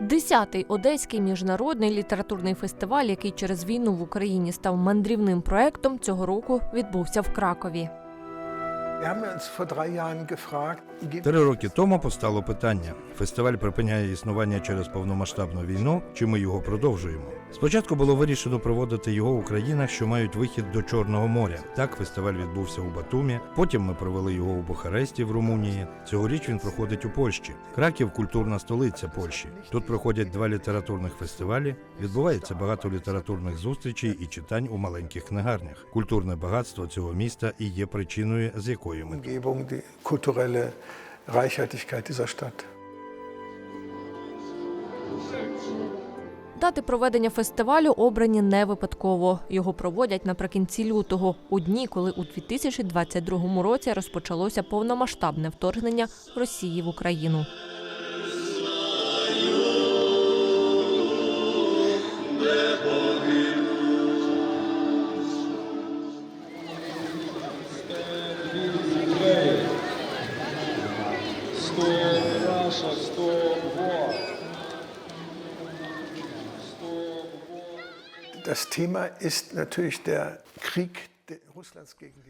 Десятий одеський міжнародний літературний фестиваль, який через війну в Україні став мандрівним проектом, цього року відбувся в Кракові. Три роки тому постало питання: фестиваль припиняє існування через повномасштабну війну, чи ми його продовжуємо? Спочатку було вирішено проводити його у країнах, що мають вихід до Чорного моря. Так фестиваль відбувся у Батумі. Потім ми провели його у Бухаресті в Румунії. Цьогоріч він проходить у Польщі. Краків культурна столиця Польщі. Тут проходять два літературних фестивалі. Відбувається багато літературних зустрічей і читань у маленьких книгарнях. Культурне багатство цього міста і є причиною, з якої Umgebung, die kulturelle Reichhaltigkeit dieser Stadt. Дати проведення фестивалю обрані не випадково. Його проводять наприкінці лютого, у дні, коли у 2022 році розпочалося повномасштабне вторгнення Росії в Україну. Stop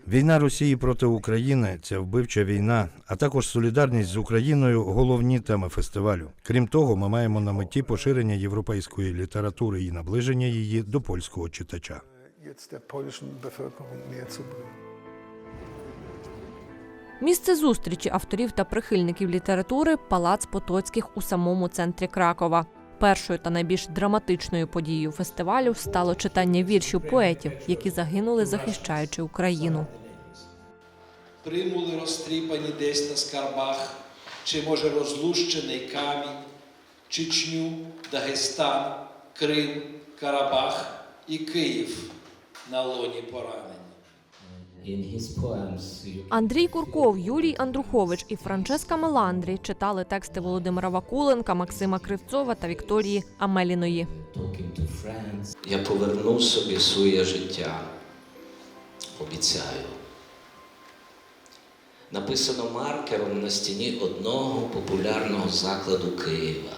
Війна Росії проти України ця вбивча війна, а також солідарність з Україною головні теми фестивалю. Крім того, ми маємо на меті поширення європейської літератури і наближення її до польського читача. Місце зустрічі авторів та прихильників літератури Палац Потоцьких у самому центрі Кракова. Першою та найбільш драматичною подією фестивалю стало читання віршів поетів, які загинули, захищаючи Україну. Примули розтріпані десь на скарбах, чи може розлущений камінь, Чечню, Дагестан, Крим, Карабах і Київ на лоні поранені. Андрій Курков, Юрій Андрухович і Франческа Меландрі читали тексти Володимира Вакуленка, Максима Кривцова та Вікторії Амеліної. Я поверну собі своє життя. Обіцяю. Написано маркером на стіні одного популярного закладу Києва.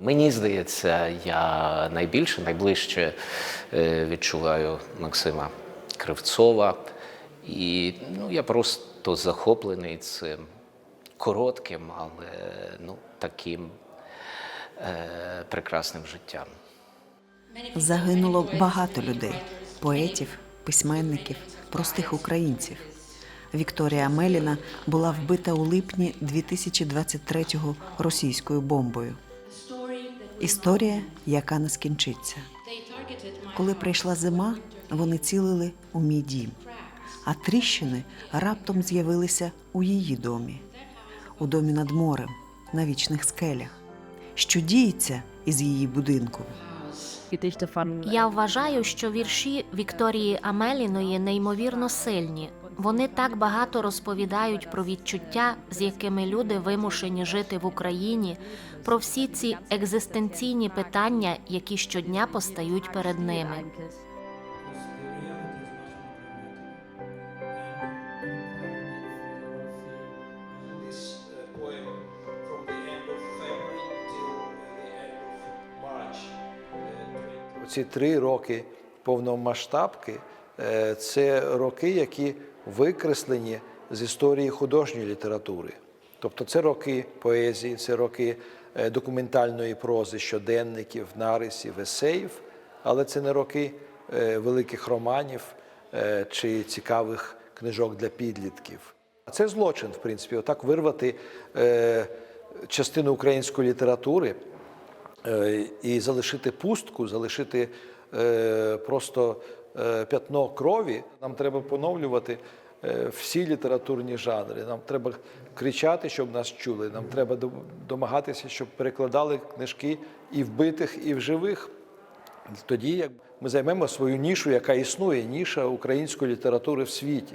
Мені здається, я найбільше, найближче е, відчуваю Максима Кривцова. І ну, я просто захоплений цим коротким, але ну, таким е, прекрасним життям. Загинуло багато людей поетів, письменників, простих українців. Вікторія Меліна була вбита у липні 2023-го російською бомбою. Історія, яка не скінчиться. Коли прийшла зима, вони цілили у мій дім, а тріщини раптом з'явилися у її домі, у домі над морем, на вічних скелях. Що діється із її будинком? Я вважаю, що вірші Вікторії Амеліної неймовірно сильні. Вони так багато розповідають про відчуття, з якими люди вимушені жити в Україні, про всі ці екзистенційні питання, які щодня постають перед ними. Ці три роки повномасштабки е, це роки, які викреслені з історії художньої літератури. Тобто це роки поезії, це роки е, документальної прози, щоденників, нарисів, есеїв, але це не роки е, великих романів чи цікавих книжок для підлітків. А Це злочин, в принципі, отак вирвати частину української літератури і залишити пустку, залишити е, просто е, п'ятно крові. Нам треба поновлювати е, всі літературні жанри. Нам треба кричати, щоб нас чули. Нам треба домагатися, щоб перекладали книжки і вбитих, і в живих. Тоді як ми займемо свою нішу, яка існує, ніша української літератури в світі.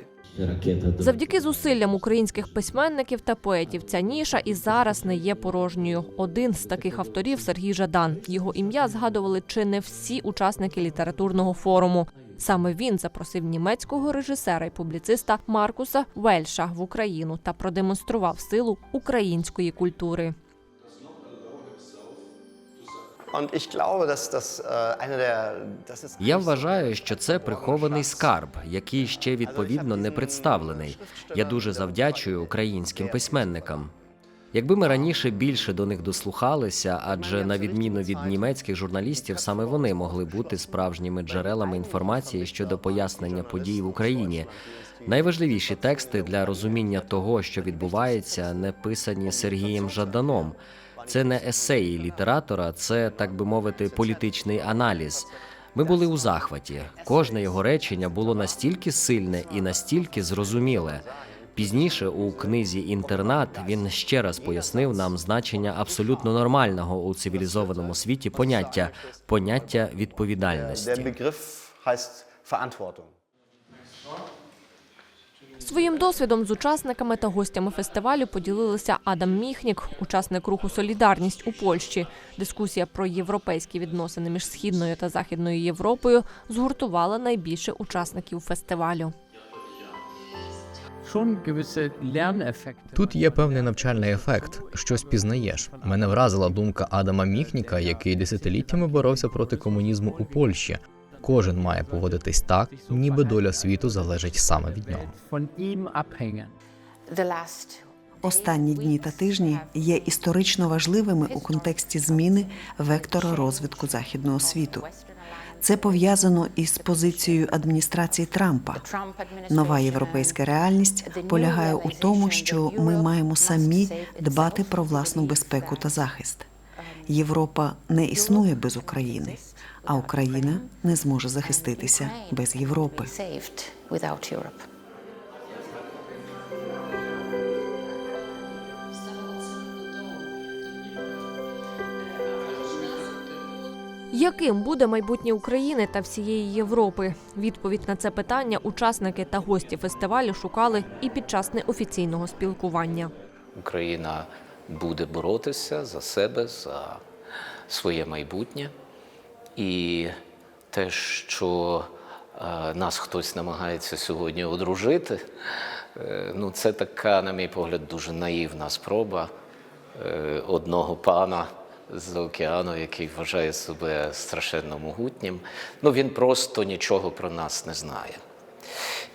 Завдяки зусиллям українських письменників та поетів ця ніша і зараз не є порожньою. Один з таких авторів Сергій Жадан. Його ім'я згадували чи не всі учасники літературного форуму. Саме він запросив німецького режисера і публіциста Маркуса Вельша в Україну та продемонстрував силу української культури. Я вважаю, що це прихований скарб, який ще відповідно не представлений. Я дуже завдячую українським письменникам. Якби ми раніше більше до них дослухалися, адже на відміну від німецьких журналістів, саме вони могли бути справжніми джерелами інформації щодо пояснення подій в Україні. Найважливіші тексти для розуміння того, що відбувається, не писані Сергієм Жаданом. Це не есеї літератора, це так би мовити, політичний аналіз. Ми були у захваті. Кожне його речення було настільки сильне і настільки зрозуміле. Пізніше у книзі Інтернат він ще раз пояснив нам значення абсолютно нормального у цивілізованому світі поняття поняття відповідальності. Своїм досвідом з учасниками та гостями фестивалю поділилися Адам Міхнік, учасник руху Солідарність у Польщі. Дискусія про європейські відносини між східною та західною Європою згуртувала найбільше учасників фестивалю. Тут є певний навчальний ефект, щось пізнаєш. Мене вразила думка Адама Міхніка, який десятиліттями боровся проти комунізму у Польщі. Кожен має поводитись так, ніби доля світу залежить саме від нього. Останні дні та тижні є історично важливими у контексті зміни вектора розвитку західного світу. Це пов'язано із позицією адміністрації Трампа. Нова європейська реальність полягає у тому, що ми маємо самі дбати про власну безпеку та захист. Європа не існує без України, а Україна не зможе захиститися без Європи. Яким буде майбутнє України та всієї Європи? Відповідь на це питання учасники та гості фестивалю шукали і під час неофіційного спілкування. Україна буде боротися за себе, за своє майбутнє. І те, що е, нас хтось намагається сьогодні одружити, е, ну це така, на мій погляд, дуже наївна спроба е, одного пана з океану, який вважає себе страшенно могутнім. Ну він просто нічого про нас не знає.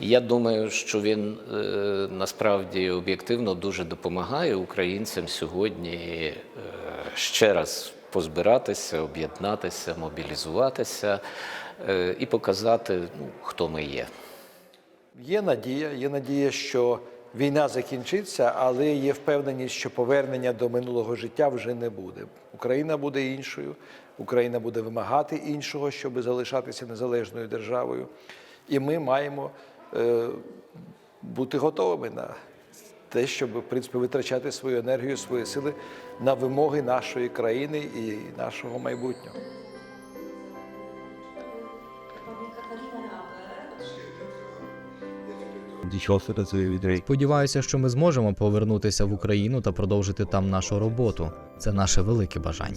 Я думаю, що він е, насправді об'єктивно дуже допомагає українцям сьогодні е, ще раз позбиратися, об'єднатися, мобілізуватися е, і показати, ну, хто ми є. Є надія, є надія, що війна закінчиться, але є впевненість, що повернення до минулого життя вже не буде. Україна буде іншою, Україна буде вимагати іншого, щоб залишатися незалежною державою. І ми маємо бути готовими на те, щоб в принципі витрачати свою енергію, свої сили на вимоги нашої країни і нашого майбутнього. Сподіваюся, що ми зможемо повернутися в Україну та продовжити там нашу роботу. Це наше велике бажання.